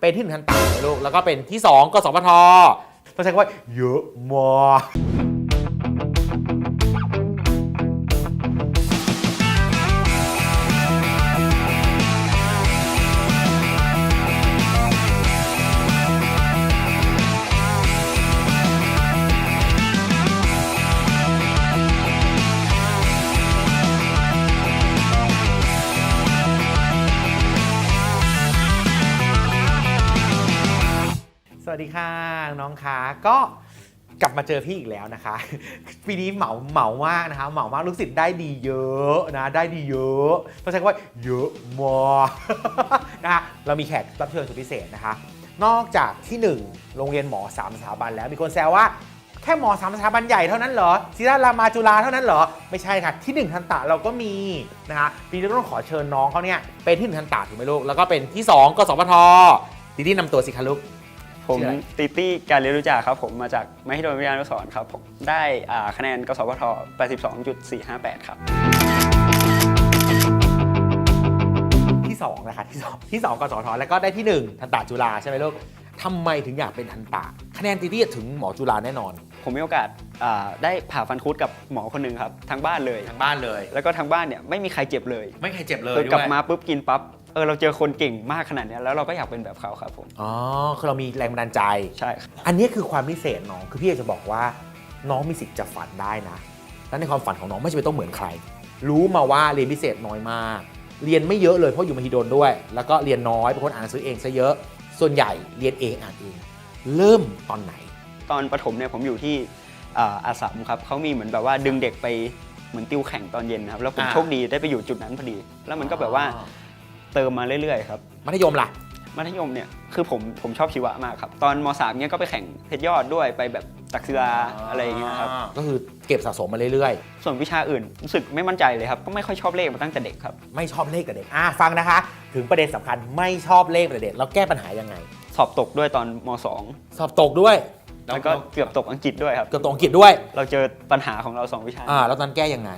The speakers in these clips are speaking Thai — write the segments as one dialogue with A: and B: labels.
A: เป็นที่หนึ่งทันตาเลยลูกแล้วก็เป็นที่สองกสพทต้องใช้คำว่าเยอะมาก วัสดีค่ะน้องคะก็กลับมาเจอพี่อีกแล้วนะคะปีนี้เหมาเหมามากนะคะเหมามากลูกศิษย์ได้ดีเยอะนะได้ดีเยอะต้องใช้คำว่าเยอะมากนะคะเรามีแขกรับเชิญสุดพิเศษนะคะ นอกจากที่ 1 โรงเรียนหมอสามสถาบันแล้วมีคนแซวว่าแค่หมอสามสถาบันใหญ่เท่านั้นเหรอศิริรามาจุฬาเท่านั้นเหรอ ไม่ใช่ค่ะ ที่หนึ่งทันตะเราก็มีนะคะปีนี้ต้องขอเชิญน้องเขาเนี่ยเป็นที่หนึ่งทันตะถูกไหมลูกแล้วก็เป็นที่สองกสพทดีดีนำตัวสิคะลูก
B: ผม
A: ชื่ออะไร
B: ติตี้การเรียนรู้จักครับผมมาจากมหิดลวิทยานุสรณ์ครับผมได้อ่าคะแนนกสพท82.458 ครับ
A: ที่2นะคะที่2ที่2กสทแล้วก็ได้ที่1ทันตะจุฬาใช่ไหมลูกทำไมถึงอยากเป็นทันตะคะแนนตีที่ถึงหมอจุฬาแน่นอน
B: ผมมีโอกาสอ่าได้ผ่าฟันคุดกับหมอคนหนึ่งครับทั้งบ้านเลย
A: ทางบ้านเลย
B: แล้วก็ทั้งบ้านเนี่ยไม่มีใครเจ็บเลย
A: ไม่เคยเจ็บเลย
B: คือกลับ
A: ด้วย
B: มาปุ๊บกินปั๊บเออเราเจอคนเก่งมากขนาดเนี้ยแล้วเราก็อยากเป็นแบบเขาครับผม
A: อ๋อคือเรามีแรงบันดาลใจ
B: ใช่ครับ
A: อันนี้คือความพิเศษน้อง คือพี่อยากจะบอกว่าน้องมีสิทธิ์จะฝันได้นะ และในความฝันของน้องไม่จำเป็นต้องเหมือนใคร รู้มาว่าเรียนพิเศษน้อยมาก เรียนไม่เยอะเลยเพราะอยู่มหิดลด้วย แล้วก็เรียนน้อยเป็นคนอ่านหนังสือเองซะเยอะ ส่วนใหญ่เรียนเองอ่านเอง เริ่มตอนไหน
B: ตอนประถมเนี่ยผมอยู่ที่อ่าอาสามครับเขามีเหมือนแบบว่าดึงเด็กไปเหมือนติวแข่งตอนเย็นนะครับแล้วผม
A: อ่า
B: โชคดีได้ไปอยู่จุดนั้นพอดี แล้วมันก็แบบว่า เติมมาเรื่อยๆครับ
A: มัธยมล่ะ
B: มัธยมเนี่ยคือผมผมชอบชีวะมากครับ ตอนมสามเนี่ยก็ไปแข่งเพชรยอดด้วยไปแบบตักศิลาอะไรอย่างเงี้ยครับ
A: ก็คือเก็บสะสมมาเรื่อย
B: ส่วนวิชาอื่นรู้สึกไม่มั่นใจเลยครับก็ไม่ค่อยชอบเลขมาตั้งแต่เด็กครับ
A: ๆ ไม่ชอบเลขแต่เด็กอะฟังนะคะ ถึงประเด็นสำคัญไม่ชอบเลขแต่เด็กแล้วแก้ปัญหายังไง
B: สอบตกด้วยตอนมสอง
A: สอบตกด้วย
B: แล้วก็เกือบตกอังกฤษด้วยครับ
A: เกือบตกอังกฤษด้วย
B: เราเจอปัญหาของเราสองวิชา
A: อ่าแล้วตอนนนแก้ยังไง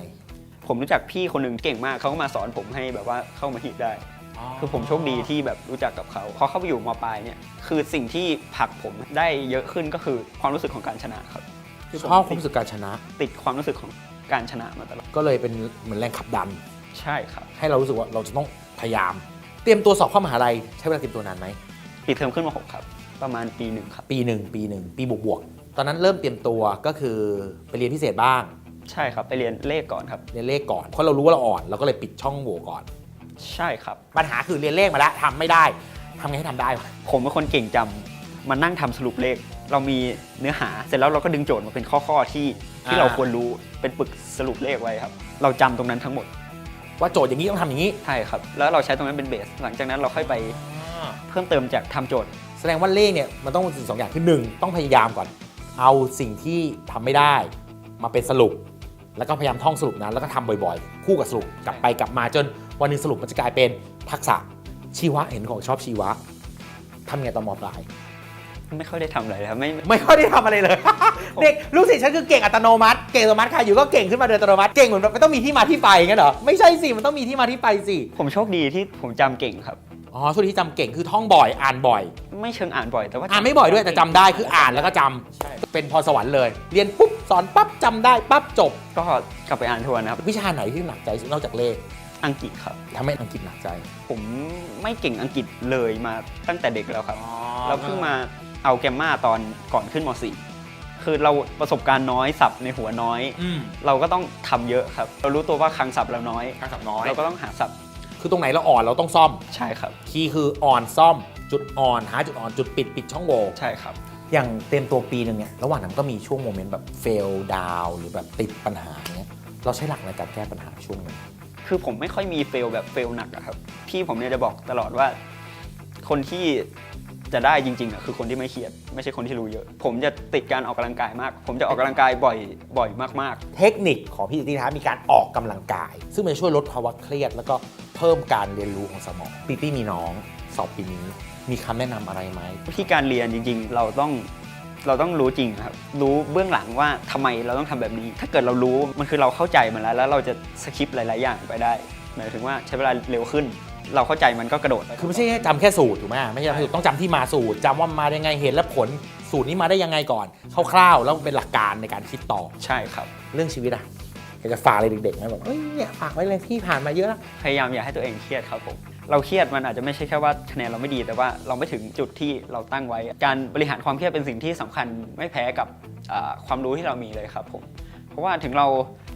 B: ผมรู้จักพี่คนหนึ่งเก่งมากเขาก็มาสอนผมให้แบบว่าเข้ามาฮิตได้ คือผมโชคดีที่แบบรู้จักกับเขาพอเข้าไปอยู่มปลายเนี่ยคือสิ่งที่ผลักผมได้เยอะขึ้นก็คือความรู้สึกของการชนะครับ
A: ชอบความรู้สึกการชนะ
B: ติดความรู้สึกของการชนะมาตลอด
A: ก็เลยเป็นเหมือนแรงขับดัน
B: ใช่ครับ
A: ให้เรารู้สึกว่าเราจะต้องพยายาม เตรียมตัวสอบเข้ามหาลัยใช้เวลาเตรียมตัวนานไหม
B: ปีเทอมขึ้นมาหกครับ ประมาณปีหนึ่งครับ
A: ปีหนึ่งปีหนึ่งปีบวกบวกๆตอนนั้นเริ่มเตรียมตัวก็คือไปเรียนพิเศษบ้าง
B: ใช่ครับไปเรียนเลขก่อนครับ
A: เรียนเลขก่อนเพราะเรารู้ว่าเราอ่อนเราก็เลยปิดช่องโหว่ก่อน
B: ใช่ครับ
A: ปัญหาคือเรียนเลขมาแล้วทำไม่ได้ทำไงให้ทำได้วะ
B: ผมเป็นคนเก่งจำมานั่งทำสรุปเลข เรามีเนื้อหาเสร็จแล้วเราก็ดึงโจทย์มาเป็นข้อๆที่ที่เราควรรู้เป็นปึกสรุปเลขไว้ครับ เราจำตรงนั้นทั้งหมด
A: ว่าโจทย์อย่างนี้ต้องทำอย่างนี้
B: ใช่ครับ แล้วเราใช้ตรงนั้นเป็นเบส หลังจากนั้นเราค่อยไปเพิ่มเติมจากทำโจทย์
A: แสดงว่าเลขเนี่ยมันต้องสิ่งสองอย่างคือหนึ่งต้องพยายามก่อน เอาสิ่งที่ทำไม่ได้ มาเป็นสรุป แล้วก็พยายามท่องสรุปนั้นแล้วก็ทำบ่อยๆ คู่กับสรุปกลับไปกลับมาจน วันหนึงสรุปมันจะกลายเป็นทักษะชีวะเห็นของชอบชีวะทำไงตอนมปลาย
B: ไม่ค่อยได้ทำอะไรเลยครับไม่
A: ไม่ค่อยได้ทำอะไรเลย เด็กลูกศิษย์ฉันคือเก่งอัตโนมัติเก่งอัตโนมัติใครอยู่ก็เก่งขึ้นมาโดยอัตโนมัติเก่งเหมือนไม่ต้องมีที่มาที่ไปงั้นเหรอไม่ใช่สิมันต้องมีที่มาที่ไปสิ
B: ผมโชคดีที่ผมจำเก่งครับ
A: อ๋อช่วงที่จำเก่งคือท่องบ่อยอ่านบ่อย
B: ไม่เชิงอ่านบ่อยแต่ว่า
A: อ่านไม่บ่อยด้วยแต่จำได้คืออ่านแล้วก็จำ
B: ใช่
A: เป็นพรสวรรค์เลย เรียนปุ๊บสอนปั๊บจำได้ปั๊บจบ
B: ก็กลับไปอ่านทวนนะครับ
A: วิชาไหนที่หนักใจสุดนอกจากเลข
B: อังกฤษครับ
A: ทำให้อังกฤษหนักใจ
B: ผมไม่เก่งอังกฤษเลยมาตั้งแต่เด็กแล้วครับ เราเพิ่งมาเอาแกมมาตอนก่อนขึ้นม .4 คือเราประสบการณ์น้อยสับในหัวน้อย
A: อืม
B: เราก็ต้องทำเยอะครับ เรารู้ตัวว่าคลังศัพท์เราน้อย
A: การสับน้อย
B: เราก็ต้องหาศัพท์
A: คือตรงไหนเราอ่อนเราต้องซ่อม
B: ใช่ครับ
A: คีย์คืออ่อนซ่อม จุดอ่อนหาจุดอ่อนจุดปิดปิดช่องโหว่
B: ใช่ครับ
A: อย่างเต็มตัวปีหนึ่งเนี่ยระหว่างนั้นก็มีช่วงโมเมนต์แบบเฟลดาวหรือแบบติดปัญหาเนี้ยเราใช้หลักในการแก้ปัญหาช่วงนั้น
B: คือผมไม่ค่อยมีเฟลแบบเฟลหนักอะครับ พี่ผมเนี่ยจะบอกตลอดว่า คนที่จะได้จริงๆอะคือคนที่ไม่เครียด ไม่ใช่คนที่รู้เยอะ ผมจะติดการออกกำลังกายมาก ผมจะออกกำลังกายบ่อยบ่อยมาก
A: เทคนิคของพี่ตินะคะมีการออกกำลังกาย ซึ่งมันจะช่วยลดภาวะเครียด แล้วก็เพิ่มการเรียนรู้ของสมองปีตี้มีน้องสอบปีนี้ มีคำแนะนำอะไรไหม
B: ๆที่การเรียนจริง ๆ เราต้อง เราต้องรู้จริงครับ รู้เบื้องหลังว่าทำไมเราต้องทำแบบนี้ ถ้าเกิดเรารู้มันคือเราเข้าใจมันแล้ว แล้วเราจะสคิปหลาย ๆ อย่างไปได้หมายถึงว่าใช้เวลาเร็วขึ้น เราเข้าใจมันก็กระโดดป
A: คือไม่ใช่แค่จำแค่สูตรถูกไหมไม่ใช่จำแค่สูตรต้องจำที่มาสูตรจำว่ามาได้ไงเห็นแล้วผลสูตรนี้มาได้ยังไงก่อนคร่าวๆแล้วเป็นหลักการในการคิดต่อ
B: ใช่ครับ
A: เรื่องชีวิตอะ อยากจะฝากอะไรเด็กๆไหมแบบเอ้ยเนี่ยฝากไว้เลยที่ผ่านมาเยอะแล้ว
B: พยายามอย่าให้ตัวเองเครียดครับผม เราเครียดมันอาจจะไม่ใช่แค่ว่าคะแนนเราไม่ดีแต่ว่าเราไม่ถึงจุดที่เราตั้งไว้ การบริหารความเครียดเป็นสิ่งที่สำคัญไม่แพ้กับอ่าความรู้ที่เรามีเลยครับผม เพราะว่าถึงเรา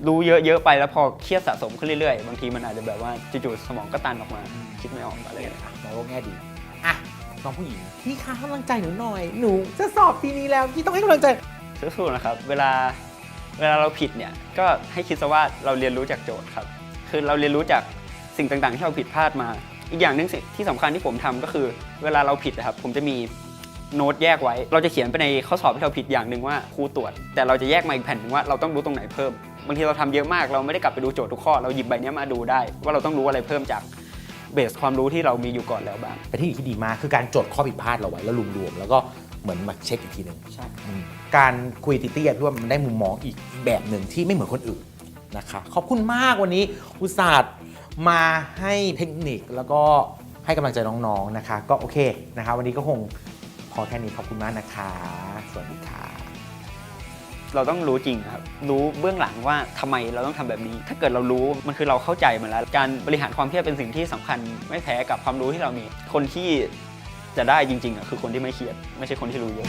B: รู้เยอะๆไปแล้วพอเครียดสะสมขึ้นเรื่อยๆ บางทีมันอาจจะแบบว่าจู่ๆสมองก็ตันออกมา คิดไม่ออกอะไรอย่างเงี้ย
A: มองโลกแง่ดี อะ น้องผู้หญิง พี่คะให้กำลังใจหนูหน่อย หนูจะสอบปีนี้แล้ว พี่ต้องให้กำลังใจ
B: สู้ๆนะครับ เวลา เวลาเราผิดเนี่ยก็ให้คิดซะว่าเราเรียนรู้จากโจทย์ครับ คือเราเรียนรู้จากสิ่งต่างๆ ที่เราผิดพลาดมา อีกอย่างหนึงสิที่สำคัญที่ผมทำก็คือ เวลาเราผิดนะครับผมจะมีโน้ตแยกไว้ เราจะเขียนไปในข้อสอบที่เราผิดอย่างหนึ่งว่าครูตรวจ แต่เราจะแยกมาอีกแผ่นหนึ่งว่าเราต้องรู้ตรงไหนเพิ่ม บางทีเราทำเยอะมากเราไม่ได้กลับไปดูโจทย์ทุกข้อ เราหยิบใบเนี้ยมาดูได้ ว่าเราต้องรู้อะไรเพิ่มจากเบสความรู้ที่เรามีอยู่ก่อนแล้วบ้าง
A: เป็นที่ที่ดีมากคือการจดข้อผิดพลาดเราไว้แล้วรวมๆแล้วก็ เหมือนมาเช็คอีกทีหนึ่ง
B: ใช่
A: อืมการคุยติเตี้ยพี่ว่ามันได้มุมมองอีกแบบหนึ่งที่ไม่เหมือนคนอื่นนะคะขอบคุณมากวันนี้อุตส่าห์มาให้เทคนิคแล้วก็ให้กำลังใจน้องๆนะคะ ก็โอเคนะคะ วันนี้ก็คงพอแค่นี้ขอบคุณมากนะคะ สวัสดีค่ะ
B: เราต้องรู้จริงครับ รู้เบื้องหลังว่าทำไมเราต้องทำแบบนี้ ถ้าเกิดเรารู้มันคือเราเข้าใจมันแล้ว การบริหารความเครียดเป็นสิ่งที่สำคัญไม่แพ้กับความรู้ที่เรามี คนที่ จะได้จริงๆอะคือคนที่ไม่เครียด ไม่ใช่คนที่รู้เยอะ